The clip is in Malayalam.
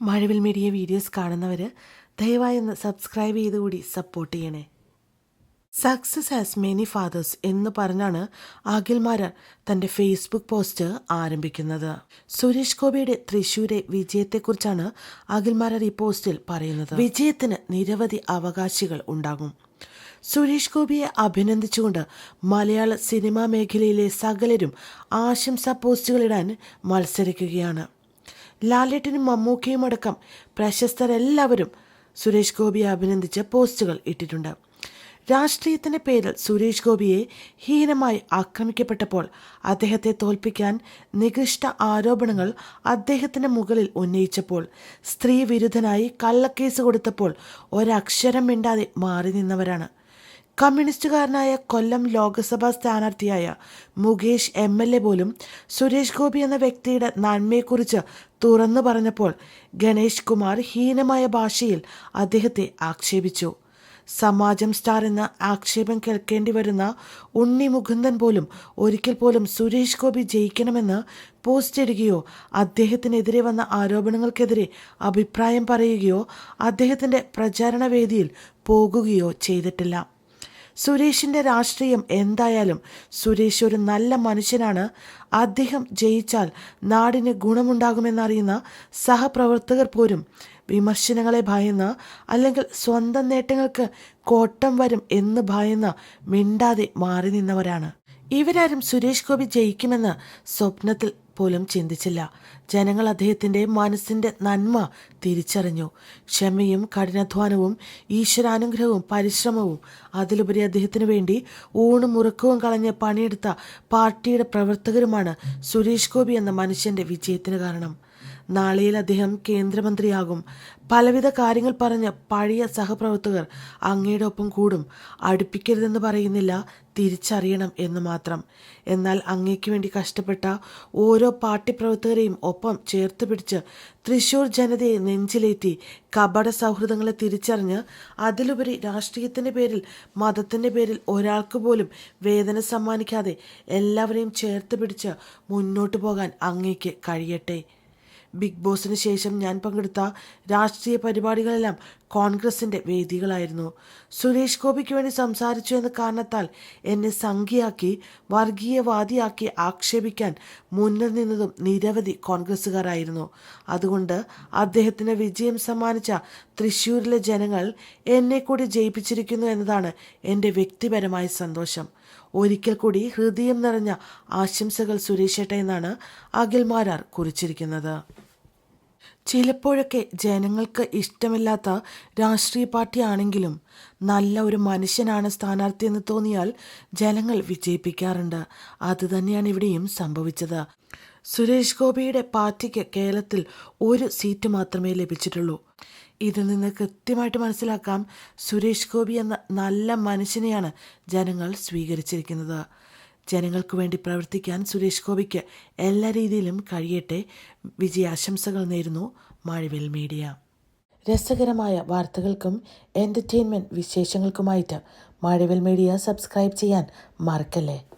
മഴവിൽ മീഡിയ വീഡിയോസ് കാണുന്നവർ ദയവായി ഒന്ന് സബ്സ്ക്രൈബ് ചെയ്തുകൂടി സപ്പോർട്ട് ചെയ്യണേ. സക്സസ് ഹാസ് മെനി ഫാദേഴ്സ് എന്ന് പറഞ്ഞാണ് അഖിൽമാര തന്റെ ഫേസ്ബുക്ക് പോസ്റ്റ് ആരംഭിക്കുന്നത്. സുരേഷ് ഗോപിയുടെ തൃശൂരെ വിജയത്തെക്കുറിച്ചാണ് അഖിൽമാര ഈ പോസ്റ്റിൽ പറയുന്നത്. വിജയത്തിന് നിരവധി അവകാശികൾ ഉണ്ടാകും. സുരേഷ് ഗോപിയെ അഭിനന്ദിച്ചുകൊണ്ട് മലയാള സിനിമാ മേഖലയിലെ സകലരും ആശംസാ പോസ്റ്റുകളിടാൻ മത്സരിക്കുകയാണ്. ലാലേട്ടനും മമ്മൂക്കയും അടക്കം പ്രശസ്തരെല്ലാവരും സുരേഷ് ഗോപിയെ അഭിനന്ദിച്ച പോസ്റ്റുകൾ ഇട്ടിട്ടുണ്ട്. രാഷ്ട്രീയത്തിന്റെ പേരിൽ സുരേഷ് ഗോപിയെ ഹീനമായി ആക്രമിക്കപ്പെട്ടപ്പോൾ അദ്ദേഹത്തെ തോൽപ്പിക്കാൻ നികൃഷ്ട ആരോപണങ്ങൾ അദ്ദേഹത്തിന് മുകളിൽ ഉന്നയിച്ചപ്പോൾ സ്ത്രീ വിരുദ്ധനായി കള്ളക്കേസ് കൊടുത്തപ്പോൾ ഒരക്ഷരം മിണ്ടാതെ മാറി നിന്നവരാണ്. കമ്മ്യൂണിസ്റ്റുകാരനായ കൊല്ലം ലോക്സഭാ സ്ഥാനാർത്ഥിയായ മുകേഷ് എം എൽ എ പോലും സുരേഷ് ഗോപി എന്ന വ്യക്തിയുടെ നന്മയെക്കുറിച്ച് തുറന്നു പറഞ്ഞപ്പോൾ ഗണേഷ് കുമാർ ഹീനമായ ഭാഷയിൽ അദ്ദേഹത്തെ ആക്ഷേപിച്ചു. സമാജം സ്റ്റാർ എന്ന ആക്ഷേപം കേൾക്കേണ്ടി വരുന്ന ഉണ്ണി മുകുന്ദൻ പോലും ഒരിക്കൽ പോലും സുരേഷ് ഗോപി ജയിക്കണമെന്ന് പോസ്റ്റ് ഇടുകയോ അദ്ദേഹത്തിനെതിരെ വന്ന ആരോപണങ്ങൾക്കെതിരെ അഭിപ്രായം പറയുകയോ അദ്ദേഹത്തിന്റെ പ്രചാരണ വേദിയിൽ പോകുകയോ ചെയ്തിട്ടില്ല. സുരേഷിന്റെ രാഷ്ട്രീയം എന്തായാലും സുരേഷ് ഒരു നല്ല മനുഷ്യനാണ്. അദ്ദേഹം ജയിച്ചാൽ നാടിന് ഗുണമുണ്ടാകുമെന്നറിയുന്ന സഹപ്രവർത്തകർ പോലും വിമർശനങ്ങളെ ഭയന്ന് അല്ലെങ്കിൽ സ്വന്തം നേട്ടങ്ങൾക്ക് കോട്ടം വരും എന്ന് ഭയന്ന് മിണ്ടാതെ മാറി നിന്നവരാണ്. ഇവരാരും സുരേഷ് ഗോപി ജയിക്കുമെന്ന് സ്വപ്നത്തിൽ പോലും ചിന്തിച്ചില്ല. ജനങ്ങൾ അദ്ദേഹത്തിന്റെ മനസ്സിന്റെ നന്മ തിരിച്ചറിഞ്ഞു. ക്ഷമയും കഠിനാധ്വാനവും ഈശ്വരാനുഗ്രഹവും പരിശ്രമവും അതിലുപരി അദ്ദേഹത്തിന് വേണ്ടി ഊണും ഉറക്കവും കളഞ്ഞ് പണിയെടുത്ത പാർട്ടിയുടെ പ്രവർത്തകരുമാണ് സുരേഷ് ഗോപി എന്ന മനുഷ്യന്റെ വിജയത്തിന് കാരണം. നാളെയിൽ അദ്ദേഹം കേന്ദ്രമന്ത്രിയാകും. പലവിധ കാര്യങ്ങൾ പറഞ്ഞ് പഴയ സഹപ്രവർത്തകർ അങ്ങയുടെ ഒപ്പം കൂടും. അടുപ്പിക്കരുതെന്ന് പറയുന്നില്ല തിരിച്ചറിയണം എന്ന് മാത്രം. എന്നാൽ അങ്ങയ്ക്ക് വേണ്ടി കഷ്ടപ്പെട്ട ഓരോ പാർട്ടി പ്രവർത്തകരെയും ഒപ്പം ചേർത്ത് പിടിച്ച് തൃശൂർ ജനതയെ നെഞ്ചിലേറ്റി കപട സൗഹൃദങ്ങളെ തിരിച്ചറിഞ്ഞ് അതിലുപരി രാഷ്ട്രീയത്തിന്റെ പേരിൽ മതത്തിന്റെ പേരിൽ ഒരാൾക്ക് പോലും വേദന സമ്മാനിക്കാതെ എല്ലാവരെയും ചേർത്ത് പിടിച്ച് മുന്നോട്ട് പോകാൻ അങ്ങയ്ക്ക് കഴിയട്ടെ. ബിഗ് ബോസിന് ശേഷം ഞാൻ പങ്കെടുത്ത രാഷ്ട്രീയ പരിപാടികളെല്ലാം കോൺഗ്രസിന്റെ വേദികളായിരുന്നു. സുരേഷ് ഗോപിക്ക് വേണ്ടി സംസാരിച്ചു എന്ന കാരണത്താൽ എന്നെ സംഖ്യയാക്കി വർഗീയവാദിയാക്കി ആക്ഷേപിക്കാൻ മുന്നിൽ നിന്നതും നിരവധി കോൺഗ്രസ്സുകാരായിരുന്നു. അതുകൊണ്ട് അദ്ദേഹത്തിന് വിജയം സമ്മാനിച്ച തൃശ്ശൂരിലെ ജനങ്ങൾ എന്നെ കൂടി ജയിപ്പിച്ചിരിക്കുന്നു എന്നതാണ് എന്റെ വ്യക്തിപരമായ സന്തോഷം. ഒരിക്കൽ കൂടി ഹൃദയം നിറഞ്ഞ ആശംസകൾ സുരേഷേട്ട എന്നാണ് അഖിൽമാരാർ കുറിച്ചിരിക്കുന്നത്. ചിലപ്പോഴൊക്കെ ജനങ്ങൾക്ക് ഇഷ്ടമില്ലാത്ത രാഷ്ട്രീയ പാർട്ടിയാണെങ്കിലും നല്ല ഒരു മനുഷ്യനാണ് സ്ഥാനാർത്ഥി എന്ന് തോന്നിയാൽ ജനങ്ങൾ വിജയിപ്പിക്കാറുണ്ട്. അതുതന്നെയാണ് ഇവിടെയും സംഭവിച്ചത്. സുരേഷ് ഗോപിയുടെ പാർട്ടിക്ക് കേരളത്തിൽ ഒരു സീറ്റ് മാത്രമേ ലഭിച്ചിട്ടുള്ളൂ. ഇതിൽ നിന്ന് കൃത്യമായിട്ട് മനസ്സിലാക്കാം സുരേഷ് ഗോപി എന്ന നല്ല മനുഷ്യനെയാണ് ജനങ്ങൾ സ്വീകരിച്ചിരിക്കുന്നത്. ജനങ്ങൾക്ക് വേണ്ടി പ്രവർത്തിക്കാൻ സുരേഷ് ഗോപിക്ക് എല്ലാ രീതിയിലും കഴിയട്ടെ. വിജയാശംസകൾ നേരുന്നു മഴവിൽ മീഡിയ. രസകരമായ വാർത്തകൾക്കും എന്റർടൈൻമെന്റ് വിശേഷങ്ങൾക്കുമായിട്ട് മഴവിൽ മീഡിയ സബ്സ്ക്രൈബ് ചെയ്യാൻ മറക്കല്ലേ?